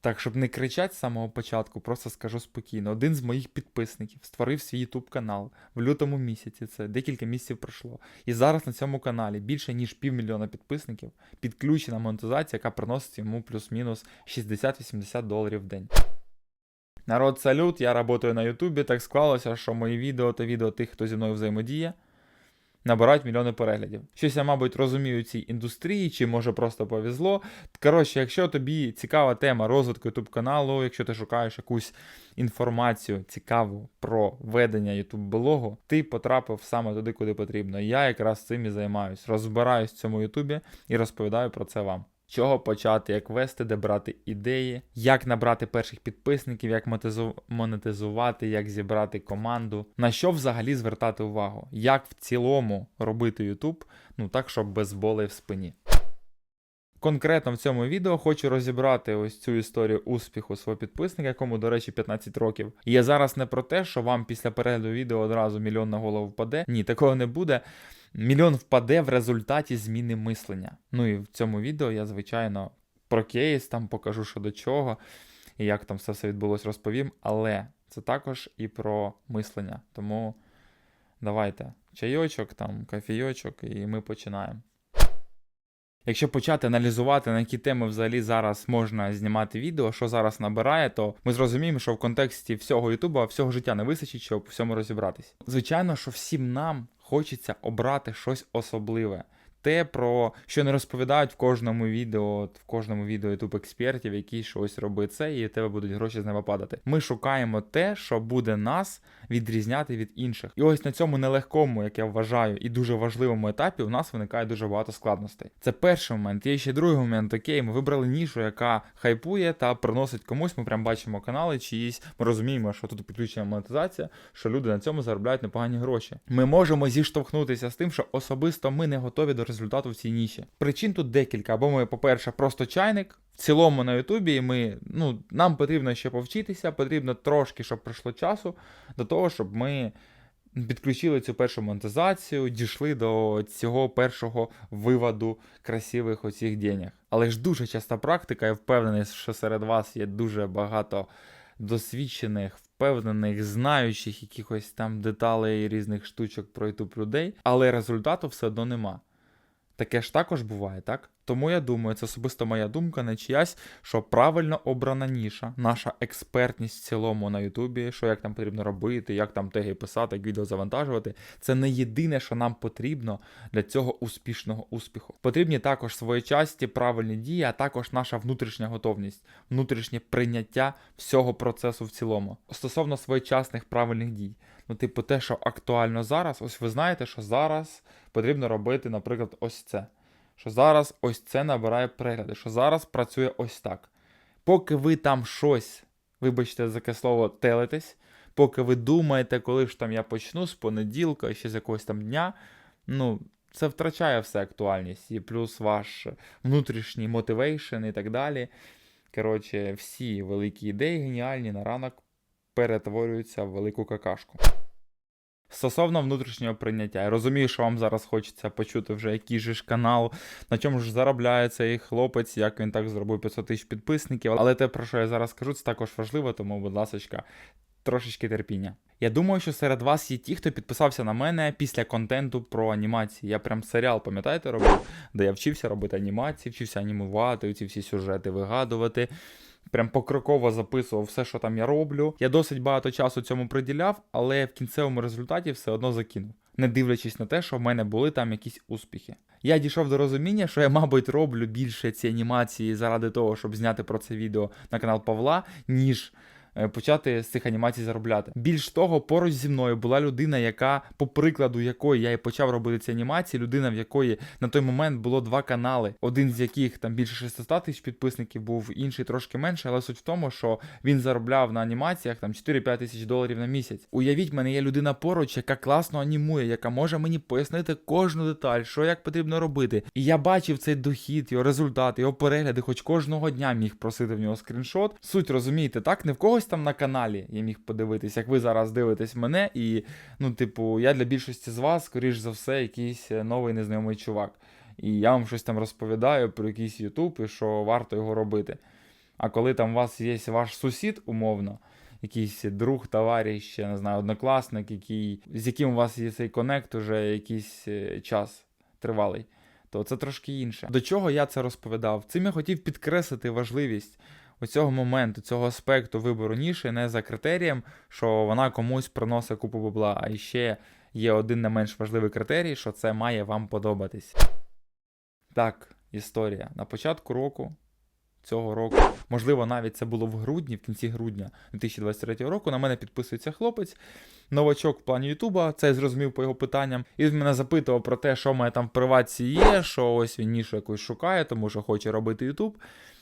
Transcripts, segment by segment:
Так, щоб не кричати з самого початку, просто скажу спокійно. Один з моїх підписників створив свій YouTube канал в лютому місяці. Це декілька місяців пройшло. І зараз на цьому каналі більше ніж півмільйона підписників, підключена монетизація, яка приносить йому плюс-мінус 60-80 доларів в день. Народ, салют, я працюю на Ютубі. Так склалося, що мої відео та відео тих, хто зі мною взаємодіє, набирають мільйони переглядів. Щось я, мабуть, розумію цій індустрії, чи може просто повезло. Коротше, якщо тобі цікава тема розвитку YouTube каналу, якщо ти шукаєш якусь інформацію цікаву про ведення YouTube блогу, ти потрапив саме туди, куди потрібно. Я якраз цим і займаюсь. Розбираюсь в цьому Ютубі і розповідаю про це вам. Чого почати, як вести, де брати ідеї, як набрати перших підписників, як монетизу- монетизувати, як зібрати команду, на що взагалі звертати увагу, як в цілому робити YouTube, ну так, щоб без болей в спині. Конкретно в цьому відео хочу розібрати ось цю історію успіху свого підписника, якому, до речі, 15 років. І я зараз не про те, що вам після перегляду відео одразу мільйон на голову впаде. Ні, такого не буде. Мільйон впаде в результаті зміни мислення. Ну і в цьому відео я, звичайно, про кейс там покажу, що до чого, і як там все все відбулось, розповім. Але це також і про мислення. Тому давайте чайочок, там, кофійочок, і ми починаємо. Якщо почати аналізувати, на які теми взагалі зараз можна знімати відео, що зараз набирає, то ми зрозуміємо, що в контексті всього Ютуба, всього життя не вистачить, щоб всьому розібратись. Звичайно, що всім нам хочеться обрати щось особливе. Те, про що не розповідають в кожному відео, в кожному відео YouTube експертів, які щось робить це, і в тебе будуть гроші з неба падати. Ми шукаємо те, що буде нас відрізняти від інших. І ось на цьому нелегкому, як я вважаю, і дуже важливому етапі у нас виникає дуже багато складностей. Це перший момент. Є ще другий момент. Окей, ми вибрали нішу, яка хайпує та приносить комусь. Ми прям бачимо канали чиїсь. Ми розуміємо, що тут підключена монетизація, що люди на цьому заробляють непогані гроші. Ми можемо зіштовхнутися з тим, що особисто ми не готові до результату в цій ніші. Причин тут декілька. Або ми, по-перше, просто чайник. В цілому на Ютубі ми, ну, нам потрібно ще повчитися, потрібно трошки, щоб пройшло часу до того, щоб ми підключили цю першу монетизацію, дійшли до цього першого виводу красивих оцих денег. Але ж дуже часта практика, я впевнений, що серед вас є дуже багато досвідчених, впевнених, знаючих якихось там деталей різних штучок про YouTube людей, але результату все одно нема. Таке ж також буває, так? Тому я думаю, це особисто моя думка, не чиясь, що правильно обрана ніша, наша експертність в цілому на Ютубі, що як там потрібно робити, як там теги писати, як відео завантажувати, це не єдине, що нам потрібно для цього успішного успіху. Потрібні також своєчасті правильні дії, а також наша внутрішня готовність, внутрішнє прийняття всього процесу в цілому. Стосовно своєчасних правильних дій. Ну, типу, те, що актуально зараз, ось ви знаєте, що зараз потрібно робити, наприклад, ось це. Що зараз ось це набирає перегляди, що зараз працює ось так. Поки ви там щось, вибачте за таке слово, телитесь, поки ви думаєте, коли ж там я почну з понеділка, ще з якогось там дня, ну, це втрачає все актуальність. І плюс ваш внутрішній мотивейшн і так далі. Коротше, всі великі ідеї геніальні на ранок перетворюються в велику какашку. Стосовно внутрішнього прийняття, я розумію, що вам зараз хочеться почути вже який же ж канал, на чому ж заробляє цей хлопець, як він так зробив 500 тисяч підписників. Але те, про що я зараз кажу, це також важливо, тому, будь ласка, трошечки терпіння. Я думаю, що серед вас є ті, хто підписався на мене після контенту про анімації. Я прям серіал, пам'ятаєте, робив, де я вчився робити анімації, вчився анімувати, ці всі сюжети вигадувати. Прям покроково записував все, що там я роблю. Я досить багато часу цьому приділяв, але в кінцевому результаті все одно закинув, не дивлячись на те, що в мене були там якісь успіхи. Я дійшов до розуміння, що я, мабуть, роблю більше ці анімації заради того, щоб зняти про це відео на канал Павла, ніж почати з цих анімацій заробляти. Більш того, поруч зі мною була людина, яка, по прикладу якої я і почав робити ці анімації, людина, в якої на той момент було два канали, один з яких там більше 600 тисяч підписників був, інший трошки менше, але суть в тому, що він заробляв на анімаціях там 4-5 тисяч доларів на місяць. Уявіть, мене є людина поруч, яка класно анімує, яка може мені пояснити кожну деталь, що як потрібно робити. І я бачив цей дохід, його результати, його перегляди, хоч кожного дня міг просити в нього скріншот. Суть розумієте, так не в когось там на каналі я міг подивитись, як ви зараз дивитесь мене, і ну, типу, я для більшості з вас, скоріш за все, якийсь е, новий незнайомий чувак. І я вам щось там розповідаю про якийсь YouTube і що варто його робити. А коли там у вас є ваш сусід, умовно, якийсь друг, товариш, я не знаю, однокласник, який, з яким у вас є цей конект уже якийсь е, час тривалий, то це трошки інше. До чого я це розповідав? Цим я хотів підкреслити важливість оцього моменту, цього аспекту вибору ніші не за критерієм, що вона комусь приносить купу бабла, а ще є один не менш важливий критерій, що це має вам подобатись. Так, історія. На початку року, цього року, можливо, навіть це було в грудні, в кінці грудня 2023 року, на мене підписується хлопець, новачок в плані Ютуба, це я зрозумів по його питанням. І він мене запитував про те, що в мене там в приватці є, що ось він нішу якусь шукає, тому що хоче робити Ютуб.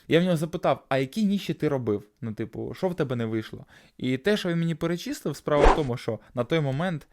Я в нього запитав, а які ніші ти робив? Ну, типу, що в тебе не вийшло? І те, що він мені перечислив, справа в тому, що на той момент,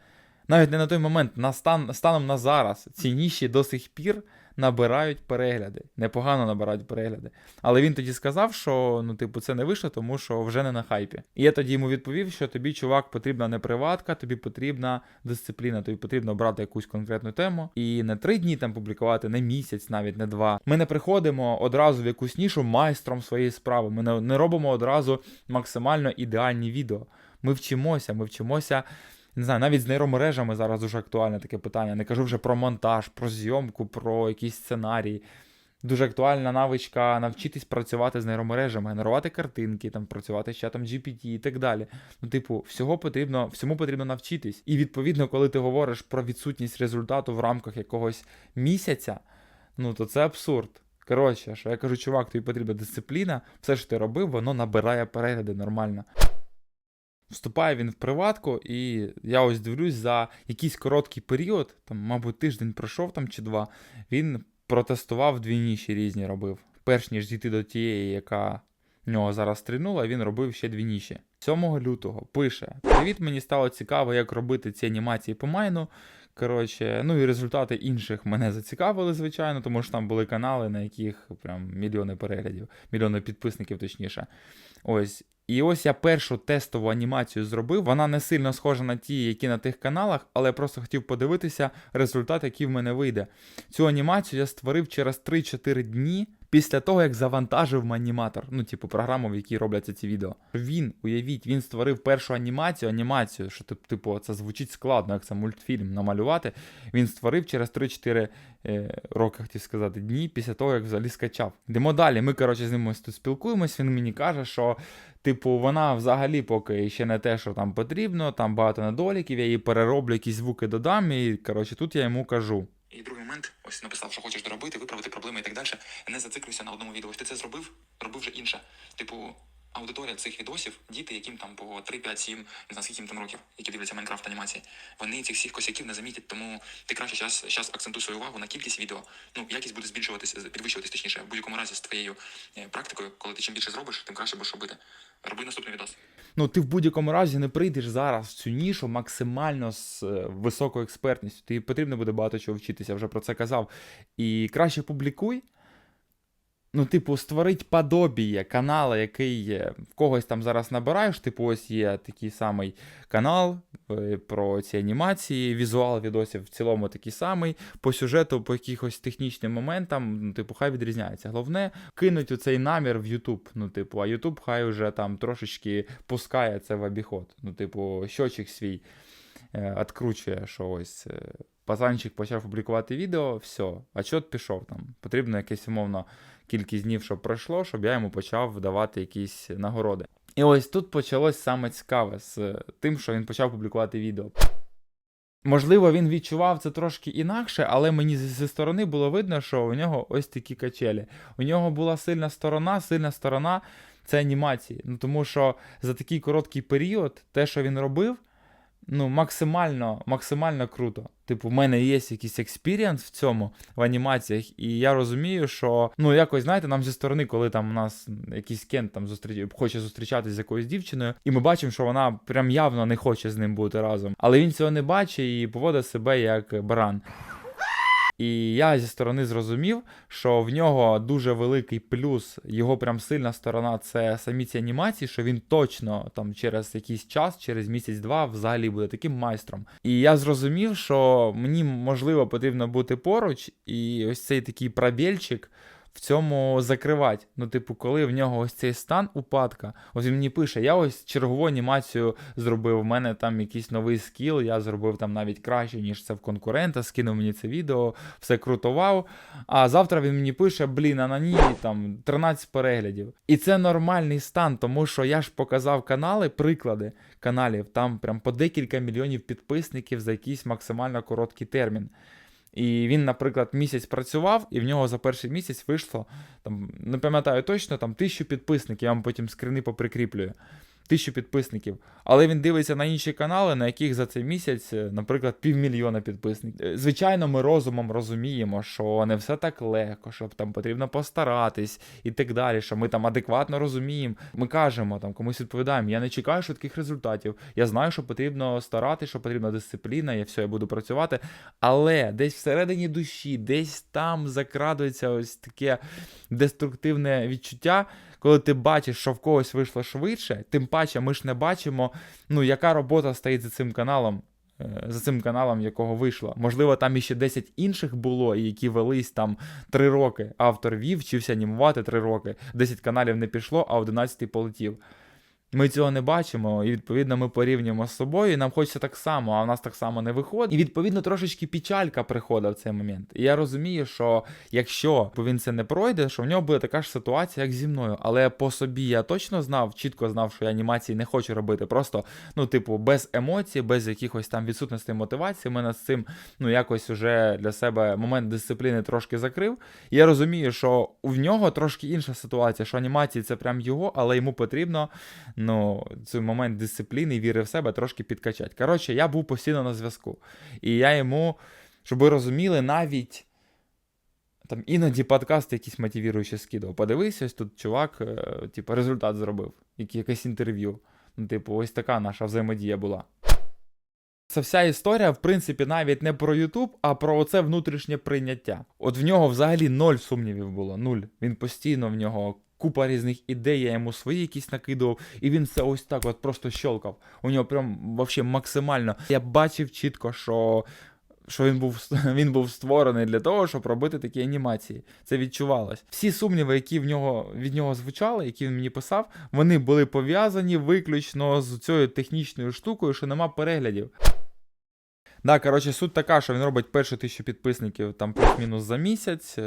навіть не на той момент, на стан, станом на зараз, ці ніші до сих пір набирають перегляди. Непогано набирають перегляди. Але він тоді сказав, що ну, типу, це не вийшло, тому що вже не на хайпі. І я тоді йому відповів, що тобі, чувак, потрібна не приватка, тобі потрібна дисципліна, тобі потрібно брати якусь конкретну тему і не три дні там публікувати, не місяць, навіть не два. Ми не приходимо одразу в якусь нішу майстром своєї справи. Ми не, не робимо одразу максимально ідеальні відео. Ми вчимося, ми вчимося. Не знаю, навіть з нейромережами зараз дуже актуальне таке питання. Не кажу вже про монтаж, про зйомку, про якісь сценарії. Дуже актуальна навичка навчитись працювати з нейромережами, генерувати картинки, там працювати з чатом GPT і так далі. Ну, типу, всього потрібно, всьому потрібно навчитись. І відповідно, коли ти говориш про відсутність результату в рамках якогось місяця, ну то це абсурд. Коротше, що я кажу, чувак, тобі потрібна дисципліна, все, що ти робив, воно набирає перегляди нормально. Вступає він в приватку, і я ось дивлюсь за якийсь короткий період, там, мабуть, тиждень пройшов там чи два. Він протестував дві ніші різні робив. Перш ніж дійти до тієї, яка в нього зараз стрільнула, він робив ще дві ніші. 7 лютого пише: Привіт, мені стало цікаво, як робити ці анімації по майну. Коротше, ну і результати інших мене зацікавили, звичайно, тому що там були канали, на яких прям мільйони переглядів, мільйони підписників, точніше. Ось. І ось я першу тестову анімацію зробив. Вона не сильно схожа на ті, які на тих каналах, але я просто хотів подивитися результат, який в мене вийде. Цю анімацію я створив через 3-4 дні після того, як завантажив маніматор, ну, типу, програму, в якій робляться ці відео. Він, уявіть, він створив першу анімацію, анімацію, що типу, це звучить складно, як це мультфільм намалювати. Він створив через 3-4 е, роки, хотів сказати, дні після того, як взагалі скачав. Йдемо далі. Ми, коротше, з ним тут спілкуємось. Він мені каже, що. Типу, вона взагалі поки ще не те, що там потрібно, там багато недоліків, я її перероблю, якісь звуки додам, і коротше, тут я йому кажу. І другий момент, ось написав, що хочеш доробити, виправити проблеми і так далі. Не зациклюйся на одному відео. Ось ти це зробив, робив вже інше. Типу, аудиторія цих відосів, діти, яким там по 3, 5, 7, не знаю, скільки там років, які дивляться Майнкрафт анімації, вони цих всіх косяків не замітять, тому ти краще зараз, зараз акцентуй свою увагу на кількість відео. Ну, якість буде збільшуватися, підвищуватись, точніше, в будь-якому разі з твоєю е, практикою, коли ти чим більше зробиш, тим краще будеш робити. Роби наступний відос. Ну, ти в будь-якому разі не прийдеш зараз в цю нішу максимально з е, високою експертністю. Тобі потрібно буде багато чого вчитися, вже про це казав. І краще публікуй. Ну, типу, створить подобіє канала, який в когось там зараз набираєш. Типу, ось є такий самий канал е, про ці анімації, візуал відосів в цілому такий самий. По сюжету, по якихось технічним моментам, ну, типу, хай відрізняється. Головне, кинуть у цей намір в YouTube. Ну, типу, а YouTube хай вже там трошечки пускає це в обіход. Ну, типу, щочик свій е, откручує, що ось. е, Пацанчик почав публікувати відео, все, отчет пішов там. Потрібно якесь умовно кількість днів, щоб пройшло, щоб я йому почав давати якісь нагороди. І ось тут почалось саме цікаве з тим, що він почав публікувати відео. Можливо, він відчував це трошки інакше, але мені зі зі сторони було видно, що у нього ось такі качелі. У нього була сильна сторона, сильна сторона це анімації. Ну тому що за такий короткий період те, що він робив, ну, максимально, максимально круто. Типу, в мене є якийсь експірієнс в цьому в анімаціях, і я розумію, що ну якось знаєте, нам зі сторони, коли там у нас якийсь кент там зустріч... хоче зустрічатися з якоюсь дівчиною, і ми бачимо, що вона прям явно не хоче з ним бути разом. Але він цього не бачить і поводить себе як баран. І я зі сторони зрозумів, що в нього дуже великий плюс, його прям сильна сторона це самі ці анімації, що він точно там через якийсь час, через місяць-два, взагалі буде таким майстром. І я зрозумів, що мені можливо потрібно бути поруч, і ось цей такий пробільчик в цьому закривати. Ну, типу, коли в нього ось цей стан упадка, ось він мені пише: я ось чергову анімацію зробив. У мене там якийсь новий скіл, я зробив там навіть краще, ніж це в конкурента, скинув мені це відео, все круто вау. А завтра він мені пише: блін, а на ній там 13 переглядів. І це нормальний стан, тому що я ж показав канали, приклади каналів, там прям по декілька мільйонів підписників за якийсь максимально короткий термін. І він, наприклад, місяць працював, і в нього за перший місяць вийшло, там, не пам'ятаю точно, там тисячу підписників, я вам потім скрини поприкріплюю. Тисячу підписників. Але він дивиться на інші канали, на яких за цей місяць, е, наприклад, півмільйона підписників. Е, Звичайно, ми розумом розуміємо, що не все так легко, що там потрібно постаратись і так далі. Що ми там адекватно розуміємо. Ми кажемо там комусь відповідаємо. Я не чекаю швидких результатів. Я знаю, що потрібно старати, що потрібна дисципліна, я все, я буду працювати. Але десь всередині душі, десь там закрадується ось таке деструктивне відчуття, коли ти бачиш, що в когось вийшло швидше, тим паче ми ж не бачимо, ну, яка робота стоїть за цим каналом. е, За цим каналом, якого вийшло. Можливо, там іще 10 інших було, які велись там 3 роки. Автор вів, вчився анімувати 3 роки. 10 каналів не пішло, а 11 полетів. Ми цього не бачимо, і відповідно ми порівнюємо з собою, і нам хочеться так само, а в нас так само не виходить. І відповідно трошечки печалька приходить в цей момент. І я розумію, що якщо він це не пройде, що в нього буде така ж ситуація, як зі мною. Але по собі я точно знав, чітко знав, що я анімації не хочу робити. Просто, ну, типу, без емоцій, без якихось там відсутності мотивації. Ми над цим ну якось уже для себе момент дисципліни трошки закрив. І я розумію, що в нього трошки інша ситуація, що анімації це прям його, але йому потрібно ну, цей момент дисципліни і віри в себе трошки підкачати. Коротше, я був постійно на зв'язку. І я йому, щоб ви розуміли, навіть там іноді подкасти якісь мотивіруючі скидав. Подивись, ось тут чувак, е, типу, результат зробив, якесь інтерв'ю. Ну, типу, ось така наша взаємодія була. Це вся історія, в принципі, навіть не про Ютуб, а про оце внутрішнє прийняття. От в нього взагалі ноль сумнівів було. Нуль. Він постійно в нього купа різних ідей, я йому свої якісь накидував, і він це ось так от просто щелкав. У нього прям вообще максимально. Я бачив чітко, що. Що він був він був створений для того, щоб робити такі анімації. Це відчувалось. Всі сумніви, які в нього від нього звучали, які він мені писав, вони були пов'язані виключно з цією технічною штукою, що нема переглядів. Да, коротше, суть така, що він робить першу тисячу підписників там плюс-мінус за місяць.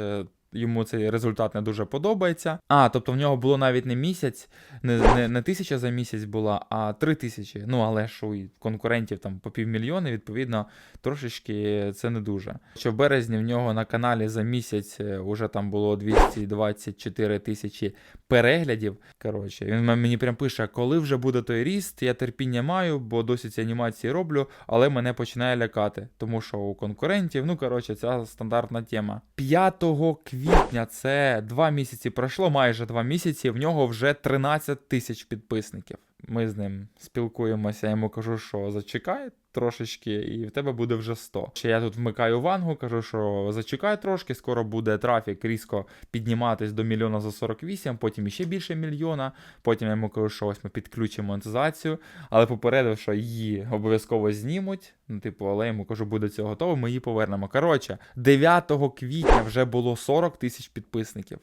Е, Йому цей результат не дуже подобається. А, тобто в нього було навіть не місяць, не, не, не тисяча за місяць була, а три тисячі. Ну, але ж у конкурентів там по півмільйони, відповідно, трошечки це не дуже. Що в березні в нього на каналі за місяць е, уже там було 224 тисячі переглядів. Коротше, він мені прям пише, коли вже буде той ріст, я терпіння маю, бо досі ці анімації роблю, але мене починає лякати, тому що у конкурентів, ну коротше, ця стандартна тема. 5 квітня це два місяці пройшло, майже два місяці. В нього вже 13 тисяч підписників. Ми з ним спілкуємося, я йому кажу, що зачекай трошечки, і в тебе буде вже 100. Ще я тут вмикаю вангу, кажу, що зачекай трошки, скоро буде трафік різко підніматись до мільйона за 48, потім іще більше мільйона. Потім я йому кажу, що ось ми підключимо монетизацію, але попередив, що її обов'язково знімуть. Ну, типу, але йому кажу, буде цього готово, ми її повернемо. Коротше, 9 квітня вже було 40 тисяч підписників.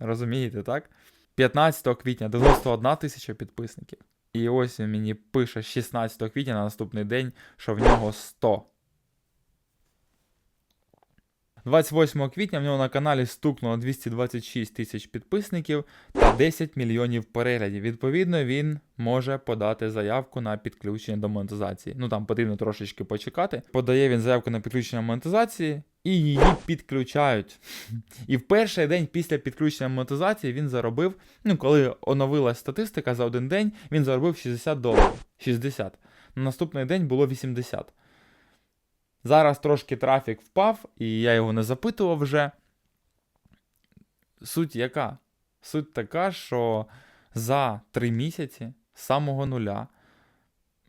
Розумієте, так? 15 квітня 91 тисяча підписників. І ось він мені пише 16 квітня на наступний день, що в нього 100. 28 квітня в нього на каналі стукнуло 226 тисяч підписників та 10 мільйонів переглядів. Відповідно, він може подати заявку на підключення до монетизації. Ну там потрібно трошечки почекати. Подає він заявку на підключення монетизації і її підключають. І в перший день після підключення монетизації він заробив. Ну, коли оновилась статистика за один день, він заробив 60 доларів. 60. На наступний день було 80. Зараз трошки трафік впав, і я його не запитував вже. Суть яка? Суть така, що за три місяці з самого нуля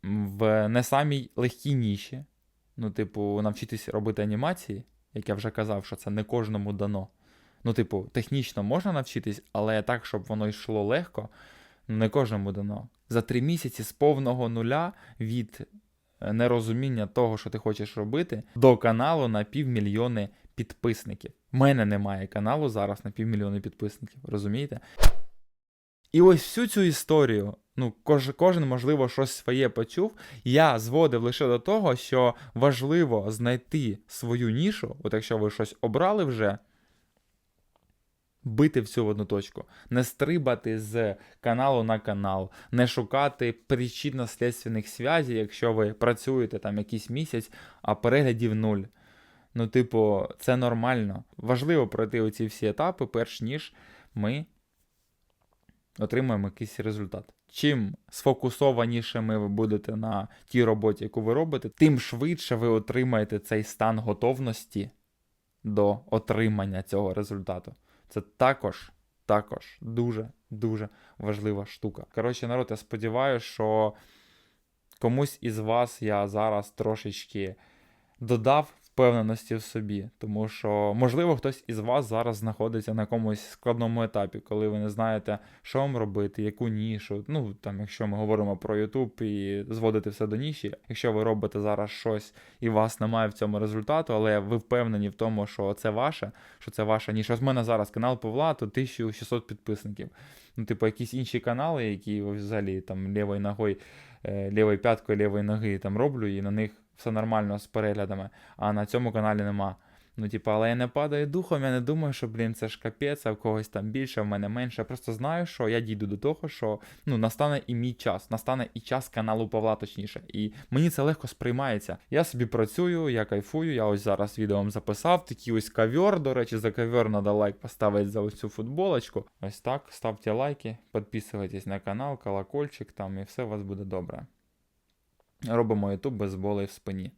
в не самій легкій ніші, ну, типу, навчитися робити анімації, як я вже казав, що це не кожному дано. Ну, типу, технічно можна навчитись, але так, щоб воно йшло легко, не кожному дано. За три місяці з повного нуля від нерозуміння того, що ти хочеш робити, до каналу на півмільйони підписників. У мене немає каналу зараз на півмільйони підписників, розумієте? І ось всю цю історію, ну, кож, кожен, можливо, щось своє почув. Я зводив лише до того, що важливо знайти свою нішу, от якщо ви щось обрали вже, бити всю в одну точку, не стрибати з каналу на канал, не шукати причинно-слідственних зв'язів, якщо ви працюєте там якийсь місяць, а переглядів нуль. Ну, типу, це нормально. Важливо пройти оці всі етапи, перш ніж ми отримаємо якийсь результат. Чим сфокусованішими ви будете на тій роботі, яку ви робите, тим швидше ви отримаєте цей стан готовності до отримання цього результату. Це також, також дуже, дуже важлива штука. Коротше, народ, я сподіваюся, що комусь із вас я зараз трошечки додав впевненості в собі, тому що, можливо, хтось із вас зараз знаходиться на якомусь складному етапі, коли ви не знаєте, що вам робити, яку нішу. Ну, там, якщо ми говоримо про YouTube і зводити все до ніші, якщо ви робите зараз щось і вас немає в цьому результату, але ви впевнені в тому, що це ваше, що це ваша ніша. Ось в мене зараз канал Павла, то 1600 підписників. Ну, типу, якісь інші канали, які взагалі там лівою ногою, е, лівою п'яткою лівої ноги там роблю, і на них все нормально з переглядами, а на цьому каналі нема. Ну, типу, але я не падаю духом, я не думаю, що, блін, це ж капець, а в когось там більше, в мене менше. Я просто знаю, що я дійду до того, що ну, настане і мій час, настане і час каналу Павла, точніше. І мені це легко сприймається. Я собі працюю, я кайфую. Я ось зараз відео вам записав. Такий ось ковер, до речі, за ковер треба лайк поставити за ось цю футболочку. Ось так, ставте лайки, підписуйтесь на канал, колокольчик там, і все у вас буде добре. Робимо YouTube без болей в спині.